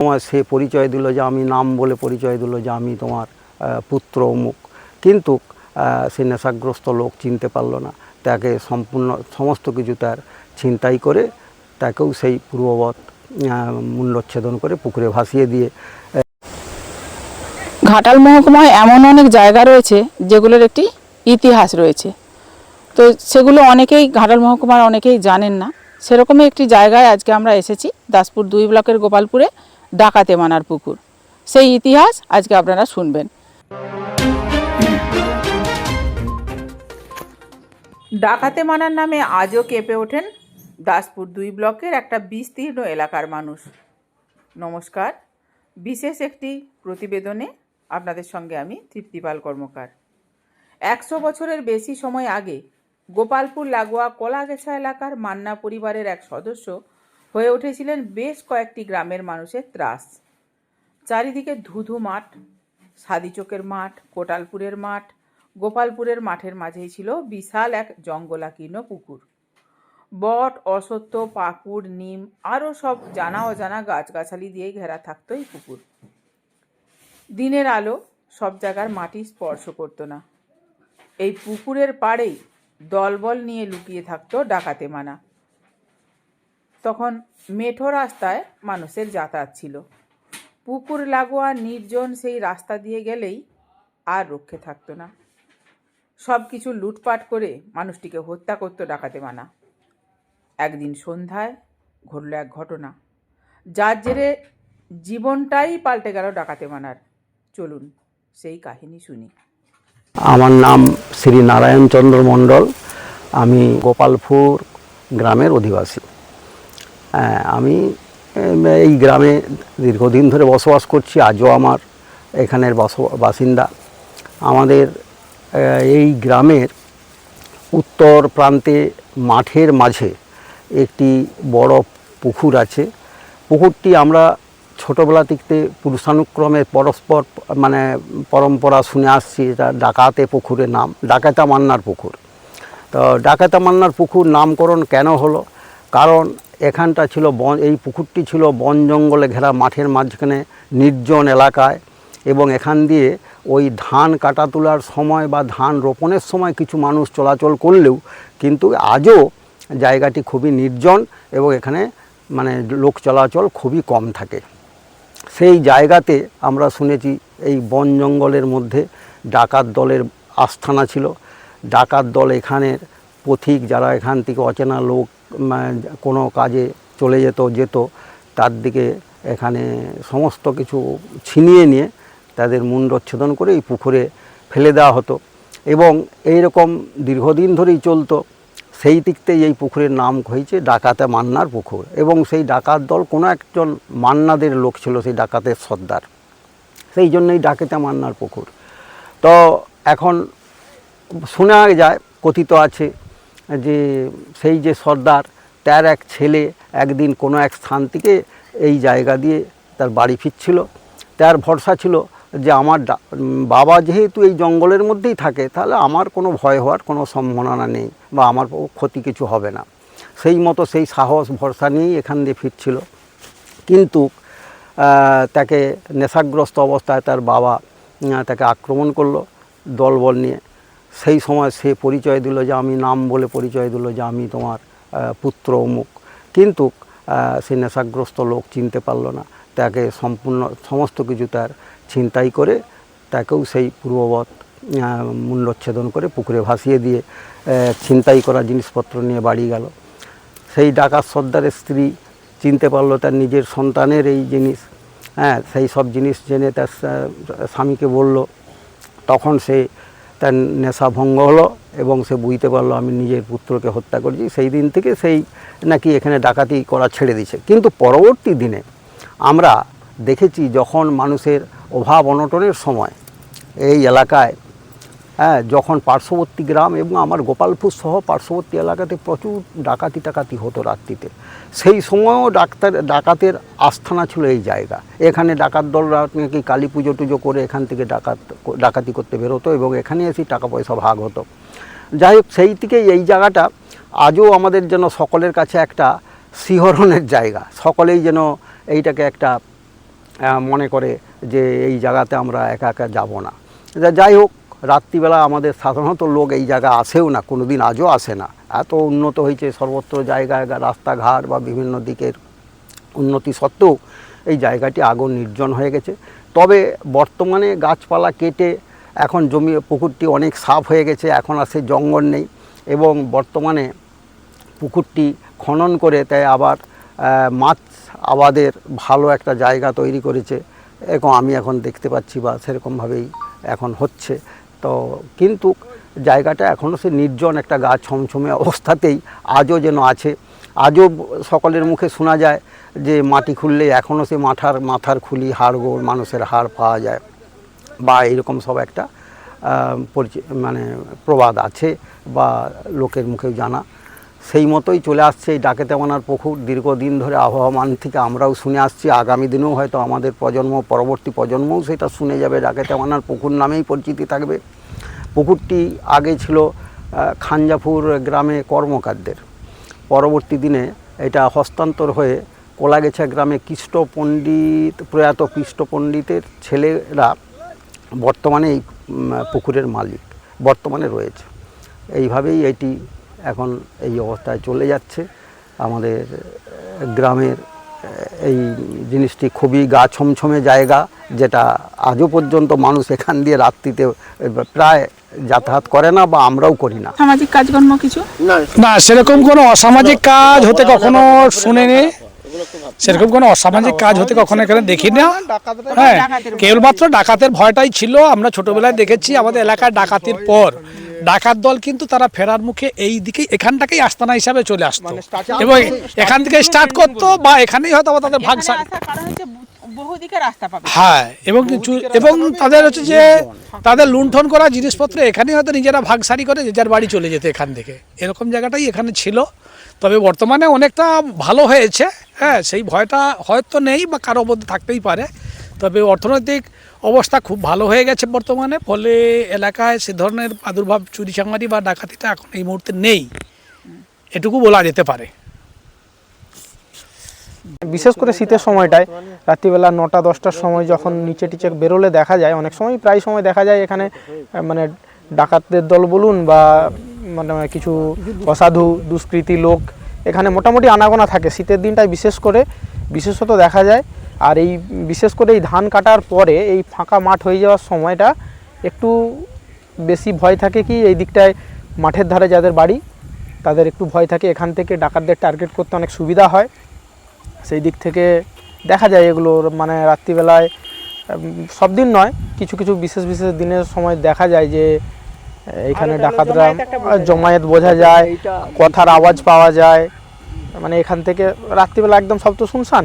সময় সে পরিচয় দিল যে আমি নাম বলে পরিচয় দিল যে আমি তোমার পুত্র অমুক। কিন্তু সে নেশাগ্রস্ত লোক চিনতে পারল না। তাকে সম্পূর্ণ সমস্ত কিছু তার ছিনতাই করে তাকেও সেই পূর্ববৎ আহ, মুণ্ডচ্ছেদন করে পুকুরে ভাসিয়ে দিয়ে ঘাটাল মহকুমায় এমন অনেক জায়গা রয়েছে যেগুলোর একটি ইতিহাস রয়েছে। তো সেগুলো অনেকেই ঘাটাল মহকুমার অনেকেই জানেন না। সেরকমই একটি জায়গায় আজকে আমরা এসেছি দাসপুর দুই ব্লকের গোপালপুরে। ডাকাতে মানার পুকুর। সেই ইতিহাস আজকে আপনারা শুনবেন। ডাকাতে মানার নামে আজও কেঁপে ওঠেন দাসপুর দুই ব্লকের একটা বিস্তীর্ণ এলাকার মানুষ। নমস্কার। বিশেষ একটি প্রতিবেদনে আপনাদের সঙ্গে আমি তৃপ্তিপাল কর্মকার। একশো বছরের বেশি সময় আগে গোপালপুর লাগোয়া কলাগেছা এলাকার মান্না পরিবারের এক সদস্য হয়ে উঠেছিলেন বেশ কয়েকটি গ্রামের মানুষের ত্রাস। চারিদিকে ধুধু মাঠ সাদিচোকের মাঠ, কোটালপুরের মাঠ, গোপালপুরের মাঠের মাঝেই ছিল বিশাল এক জঙ্গলাকীর্ণ পুকুর। বট, অসত্য, পাকুড়, নিম, আরও সব জানা অজানা গাছগাছালি দিয়ে ঘেরা থাকতো এই পুকুর। দিনের আলো সব জায়গার মাটি স্পর্শ করতো না। এই পুকুরের পাড়েই দলবল নিয়ে লুকিয়ে থাকতো ডাকাতে মানা তখন মেঠো রাস্তায় মানুষের যাতায়াত ছিল। পুকুর লাগোয়া নির্জন সেই রাস্তা দিয়ে গেলেই আর রক্ষে থাকতো না। সব কিছু লুটপাট করে মানুষটিকে হত্যা করতো ডাকাতে মানা। একদিন সন্ধ্যায় ঘটল এক ঘটনা। যার জেরে জীবনটাই পাল্টে গেল ডাকাতে মানার। চলুন সেই কাহিনী শুনি। আমার নাম শ্রী নারায়ণ চন্দ্র মণ্ডল। আমি গোপালপুর গ্রামের অধিবাসী। হ্যাঁ, আমি এই গ্রামে দীর্ঘদিন ধরে বসবাস করছি আজও আমার এখানের বস- বাসিন্দা। আমাদের এই গ্রামের উত্তর প্রান্তে মাঠের মাঝে একটি বড় পুকুর আছে। পুকুরটি আমরা ছোটোবেলা থেকে পুরুষানুক্রমে পরস্পর মানে পরম্পরা শুনে আসছি এটা ডাকাতে পুকুরের নাম ডাকাতা মান্নার পুকুর। তো ডাকাতা মান্নার পুকুর নামকরণ কেন হলো? কারণ এখানটা ছিল বন, এই পুকুরটি ছিল বন জঙ্গলে ঘেরা মাঠের মাঝখানে নির্জন এলাকায় এবং এখান দিয়ে ওই ধান কাটা তোলার সময় বা ধান রোপণের সময় কিছু মানুষ চলাচল করলেও কিন্তু আজও জায়গাটি খুবই নির্জন এবং এখানে মানে লোক চলাচল খুবই কম থাকে। সেই জায়গাতে আমরা শুনেছি এই বন জঙ্গলের মধ্যে ডাকাত দলের আস্থানা ছিল। ডাকাত দল এখানের পথিক যারা এখান থেকে অচেনা লোক কোনো কাজে চলে যেত যেত, তার দিকে এখানে সমস্ত কিছু ছিনিয়ে নিয়ে তাদের মুন্ডচ্ছেদন করে এই পুকুরে ফেলে দেওয়া হতো। এবং এই রকম দীর্ঘদিন ধরেই চলতো, সেই দিকতেই এই পুকুরের নাম হয়েছে ডাকাতে মান্নার পুকুর। এবং সেই ডাকাত দল কোনো একজন মান্নাদের লোক ছিল, সেই ডাকাতের সর্দার। সেই জন্যই ডাকাতে মান্নার পুকুর। তো এখন শোনা যায়, কথিত আছে যে সেই যে সর্দার, তার এক ছেলে একদিন কোনো এক স্থান থেকে এই জায়গা দিয়ে তার বাড়ি ফিরছিল। তার ভরসা ছিল যে আমার বাবা যেহেতু এই জঙ্গলের মধ্যেই থাকে, তাহলে আমার কোনো ভয় হওয়ার কোনো সম্ভাবনা নেই বা আমার ক্ষতি কিছু হবে না। সেই মতো সেই সাহস, ভরসা নিয়েই এখান দিয়ে ফিরছিল। কিন্তু তাকে নেশাগ্রস্ত অবস্থায় তার বাবা তাকে আক্রমণ করল দলবল নিয়ে। সেই সময় সে পরিচয় দিল যে আমি নাম বলে পরিচয় দিল যে আমি তোমার পুত্র অমুক। কিন্তু সে নেশাগ্রস্ত লোক চিনতে পারল না। তাকে সম্পূর্ণ সমস্ত কিছু তার ছিনতাই করে তাকেও সেই পূর্ববৎ আহ, মুণ্ডচ্ছেদন করে পুকুরে ভাসিয়ে দিয়ে ছিনতাই করা জিনিসপত্র নিয়ে বাড়ি গেল। সেই ডাকাত সর্দারের স্ত্রী চিনতে পারল তার নিজের সন্তানের এই জিনিস। হ্যাঁ সেই সব জিনিস জেনে তার স্বামীকে বলল তখন সে তার নেশা ভঙ্গ হলো এবং সে বুঝতে পারল আমি নিজের পুত্রকে হত্যা করেছি। সেই দিন থেকে সেই নাকি এখানে ডাকাতি করা ছেড়ে দিছে কিন্তু পরবর্তী দিনে আমরা দেখেছি যখন মানুষের অভাব অনটনের সময় এই এলাকায় যখন পার্শ্ববর্তী গ্রাম এবং আমার গোপালপুর সহ পার্শ্ববর্তী এলাকাতে প্রচুর ডাকাতি টাকাতি হতো রাত্রিতে। সেই সময়ও ডাক্তার, ডাকাতের আস্থানা ছিল এই জায়গা। এখানে ডাকাত দলরা নাকি কালী পুজো টুজো করে এখান থেকে ডাকাত, ডাকাতি করতে বেরোতো এবং এখানে এসে টাকা পয়সা ভাগ হতো। যাই হোক, সেই থেকে এই জায়গাটা আজও আমাদের যেন সকলের কাছে একটা শিহরণের জায়গা। সকলেই যেন এইটাকে একটা মনে করে যে এই জায়গাতে আমরা একা একা যাব না। যাই হোক রাত্রিবেলা আমাদের সাধারণত লোক এই জায়গা আসেও না কোনো দিন আজও আসে না। এত উন্নত হয়েছে সর্বত্র জায়গায় রাস্তাঘাট বা বিভিন্ন দিকের উন্নতি সত্ত্বেও এই জায়গাটি আগুন নির্জন হয়ে গেছে। তবে বর্তমানে গাছপালা কেটে এখন জমি, পুকুরটি অনেক সাফ হয়ে গেছে, এখন আর সেই জঙ্গল নেই এবং বর্তমানে পুকুরটি খনন করে তাই আবার মাছ আবাদের ভালো একটা জায়গা তৈরি করেছে। এরকম আমি এখন দেখতে পাচ্ছি বা সেরকমভাবেই এখন হচ্ছে। তো কিন্তু জায়গাটা এখনও সে নির্জন একটা গাছ ছমছমে অবস্থাতেই আজও যেন আছে। আজও সকলের মুখে শোনা যায় যে মাটি খুললে এখনও সে মাথার মাথার খুলি হাড়গোড় মানুষের হাড় পাওয়া যায় বা এরকম সব একটা পরিচয় পরিচি- মানে প্রবাদ আছে বা লোকের মুখেও জানা। সেই মতোই চলে আসছে, এই ডাকেতেমানার পুকুর দীর্ঘদিন ধরে আবহমান থেকে আমরাও শুনে আসছি, আগামী দিনেও হয়তো আমাদের প্রজন্ম, পরবর্তী প্রজন্মও সেটা শুনে যাবে ডাকেতেমানার পুকুর নামেই পরিচিতি থাকবে। পুকুরটি আগে ছিল খাঞ্জাপুর গ্রামে কর্মকারদের পরবর্তী দিনে এটা হস্তান্তর হয়ে কোলাগেছা গ্রামে কৃষ্ট পণ্ডিত প্রয়াত কৃষ্ট পণ্ডিতের ছেলেরা বর্তমানে এই পুকুরের মালিক, বর্তমানে রয়েছে। এইভাবেই এটি এখন এই অবস্থায় চলে যাচ্ছে। আমাদের গ্রামের এই জিনিসটি খুবই গা ছমছমে জায়গা যেটা আজও পর্যন্ত মানুষ এখান দিয়ে রাত্রিতে প্রায় যাতায়াত করে না বা আমরাও করি না। সামাজিক কাজকর্ম কিছু? না সেরকম কোনো অসামাজিক কাজ হতে কখনো শুনিনি। সেরকম কোনো অসামাজিক কাজ হতে কখনো এখানে দেখি না হ্যাঁ কেবলমাত্র ডাকাতের ভয়টাই ছিল। আমরা ছোটবেলায় দেখেছি আমাদের এলাকায় ডাকাতির পর। ডাকাত দল কিন্তু তারা ফেরার মুখে এই দিকেই এখানটাকেই আস্তানা হিসাবে চলে আসতো। এবং এখান থেকে স্টার্ট করতো বা এখানেই হয়তো তাদের ভাগ হ্যাঁ এবং এবং তাদের হচ্ছে যে তাদের লুণ্ঠন করা জিনিসপত্র এখানেই হয়তো নিজেরা ভাগসারি করে যে যার বাড়ি চলে যেত এখান থেকে। এরকম জায়গাটাই এখানে ছিল। তবে বর্তমানে অনেকটা ভালো হয়েছে। হ্যাঁ সেই ভয়টা হয়তো নেই বা কারও মধ্যে থাকতেই পারে। তবে অর্থনৈতিক অবস্থা খুব ভালো হয়ে গেছে বর্তমানে, ফলে এলাকায় সে ধরনের প্রাদুর্ভাব চুরি চামারি বা ডাকাতিটা এখন এই মুহূর্তে নেই। এটুকু বলা যেতে পারে। বিশেষ করে শীতের সময়টায়, রাত্রিবেলা নটা, দশটার সময় যখন নিচে টিচে বেরোলে দেখা যায়, অনেক সময় প্রায় সময় দেখা যায় এখানে মানে ডাকাতদের দল বলুন বা মানে কিছু অসাধু, দুষ্কৃতী লোক, এখানে মোটামুটি আনাগোনা থাকে। শীতের দিনটায় বিশেষ করে, বিশেষত দেখা যায় আর এই বিশেষ করে এই ধান কাটার পরে এই ফাঁকা মাঠ হয়ে যাওয়ার সময়টা একটু বেশি ভয় থাকে কি এই দিকটায় মাঠের ধারে যাদের বাড়ি তাদের একটু ভয় থাকে। এখান থেকে ডাকাতদের টার্গেট করতে অনেক সুবিধা হয়। সেই দিক থেকে দেখা যায় এগুলো মানে রাত্রিবেলায় সব দিন নয় কিছু কিছু বিশেষ বিশেষ দিনের সময় দেখা যায় যে এখানে ডাকাতরা জমায়েত বোঝা যায়। কথার আওয়াজ পাওয়া যায়। মানে এখান থেকে রাত্রিবেলা একদম সব তো শুনশান।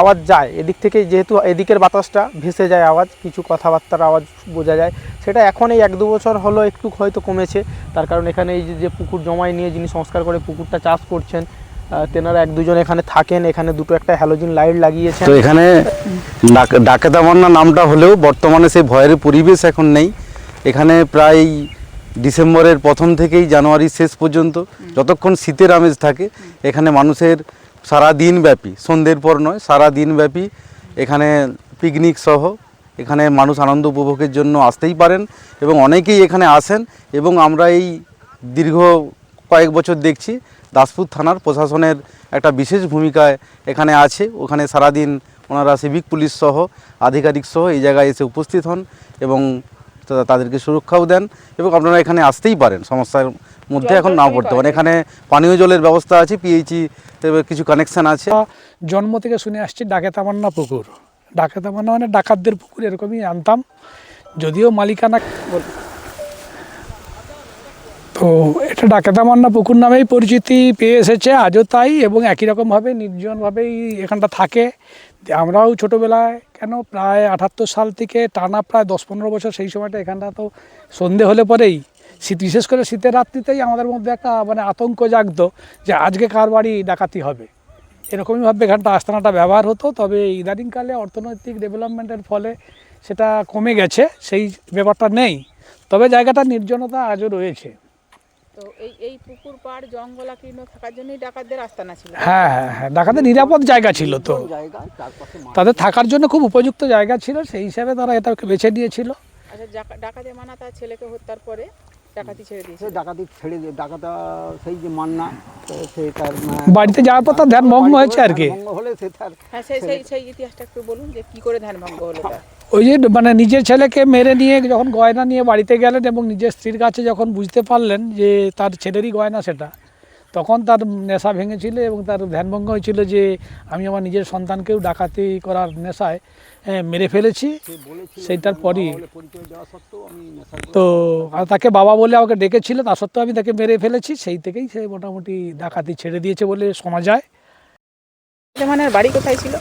আওয়াজ যায়। এদিক থেকে যেহেতু এদিকের বাতাসটা ভেসে যায় আওয়াজ, কিছু কথাবার্তার আওয়াজ বোঝা যায়। সেটা এখন এই এক দু বছর হলো একটু হয়তো কমেছে। তার কারণ এখানে এই যে- পুকুর জমায় নিয়ে যিনি সংস্কার করে পুকুরটা চাষ করছেন তেনারা এক দুজন এখানে থাকেন। এখানে দুটো একটা হ্যালোজিন লাইট লাগিয়েছেন। তো এখানে ডাক- বন্যা নামটা হলেও বর্তমানে সেই ভয়ের পরিবেশ এখন নেই। এখানে প্রায় ডিসেম্বরের প্রথম থেকেই জানুয়ারি শেষ পর্যন্ত যতক্ষণ শীতের আমেজ থাকে, এখানে মানুষের সারা দিন ব্যাপী সন্ধ্যের পর নয় সারা দিন ব্যাপী এখানে পিকনিক সহ এখানে মানুষ আনন্দ উপভোগের জন্য আসতেই পারেন এবং অনেকেই এখানে আসেন এবং আমরা এই দীর্ঘ কয়েক বছর দেখছি দাসপুর থানার প্রশাসনের একটা বিশেষ ভূমিকায় এখানে আছে। ওখানে সারাদিন ওনারা সিভিক পুলিশ সহ, আধিকারিক সহ এই জায়গায় এসে উপস্থিত হন এবং তাদেরকে সুরক্ষাও দেন এবং আপনারা এখানে আসতেই পারেন। সমস্যার মধ্যে এখন নাও পড়তে পারেন। এখানে পানীয় জলের ব্যবস্থা আছে পিএইচি কিছু কানেকশন আছে। জন্ম থেকে শুনে আসছি, ডাকে তামান্না পুকুর। ডাকে তামান্না মানে ডাকাতদের পুকুর, এরকমই আনতাম। যদিও মালিকানা তো এটা ডাকেতামান্না পুকুর নামেই পরিচিতি পেয়ে এসেছে, আজও তাই এবং একই রকমভাবে নির্জনভাবেই এখানটা থাকে। আমরাও ছোটোবেলায় কেন প্রায় আটাত্তর সাল থেকে টানা প্রায় দশ পনেরো বছর সেই সময়টা এখানটা তো সন্ধে হলে পরেই শীত বিশেষ করে শীতের রাত্রিতেই আমাদের মধ্যে একটা মানে আতঙ্ক জাগত যে আজকে কার বাড়ি ডাকাতি হবে। এরকমইভাবে এখানটা আস্তানাটা ব্যবহার হতো তবে ইদানিংকালে অর্থনৈতিক ডেভেলপমেন্টের ফলে সেটা কমে গেছে সেই ব্যাপারটা নেই। তবে জায়গাটা নির্জনতা আজও রয়েছে। তো এই এই পুকুর পাড় জঙ্গলাকীর্ণ থাকার জন্যই ডাকাতদের আস্তানা ছিল? হ্যাঁ হ্যাঁ হ্যাঁ ডাকাতের নিরাপদ জায়গা ছিল তো। তাদের থাকার জন্য খুব উপযুক্ত জায়গা ছিল সেই হিসাবে তারা এটাকে বেছে নিয়েছিল। আচ্ছা ডাকা- ডাকাতে মানা তার ছেলেকে হত্যার পরে? ডাকাতি ছেড়ে দিয়েছে। ডাকাতি ছেড়ে দিয়ে ডাকাতা সেই যে মান্না তার বাড়িতে যাওয়ার পর তার ধ্যান ভঙ্গ হয়েছে আর কি? ভঙ্গ হলে সে তার হ্যাঁ সেই সেই সেই ইতিহাসটা একটু বলুন যে কি করে ধ্যান ভঙ্গ হলো তার। ওই যে মানে নিজের ছেলেকে মেরে নিয়ে যখন গয়না নিয়ে বাড়িতে গেলেন এবং নিজের স্ত্রীর কাছে যখন বুঝতে পারলেন যে তার ছেলেরই গয়না সেটা তখন তার নেশা ভেঙেছিল এবং তার ধ্যানভঙ্গ হয়েছিল যে আমি আমার নিজের সন্তানকেও ডাকাতি করার নেশায় মেরে ফেলেছি। সেইটার পরই। তো আর তাকে বাবা বলে আমাকে ডেকেছিল তা সত্ত্বেও আমি তাকে মেরে ফেলেছি। সেই থেকেই সে মোটামুটি ডাকাতি ছেড়ে দিয়েছে বলে শোনা যায়। মানের বাড়ি কোথায় ছিল?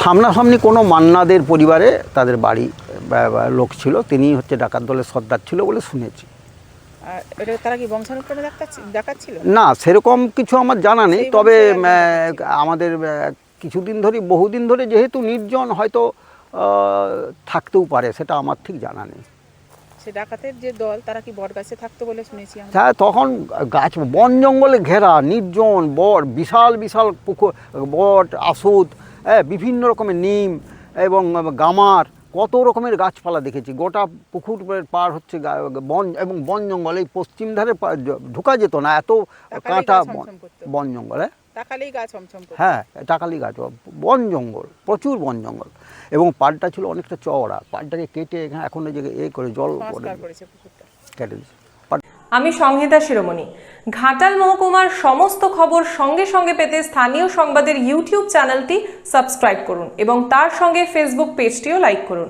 সামনাসামনি কোনো মান্নাদের পরিবারে তাদের বাড়ি লোক ছিল। তিনি হচ্ছে ডাকাত দলের সর্দার ছিল বলে শুনেছি। এটা তারা কি বংশানুক্রমে ডাক্তার ডাকাত ছিল? না সেরকম কিছু আমার জানা নেই। তবে আমাদের কিছুদিন ধরে বহুদিন ধরে যেহেতু নির্জন হয়তো থাকতেও পারে সেটা আমার ঠিক জানা নেই। সে ডাকাতের যে দল তারা কি বটগাছে থাকতো বলে শুনেছি হ্যাঁ তখন গাছ বন জঙ্গলে ঘেরা নির্জন বট বিশাল বিশাল পুকুর বট আসুদ হ্যাঁ বিভিন্ন রকমের নিম এবং গামার কত রকমের গাছপালা দেখেছি। গোটা পুকুর পার হচ্ছে বন এবং বন জঙ্গল এই পশ্চিম ধারে ঢোকা যেত না এত কাঁটা। বন জঙ্গল। হ্যাঁ গাছ হ্যাঁ টাকালি গাছ বন জঙ্গল প্রচুর বন জঙ্গল। এবং পাড়টা ছিল অনেকটা চওড়া। পাড়টাকে কেটে এখানে যে এ করে জল কেটে আমি সংহিতা শিরোমণি। ঘাটাল মহকুমার সমস্ত খবর সঙ্গে সঙ্গে পেতে স্থানীয় সংবাদের ইউটিউব চ্যানেলটি সাবস্ক্রাইব করুন এবং তার সঙ্গে ফেসবুক পেজটিও লাইক করুন।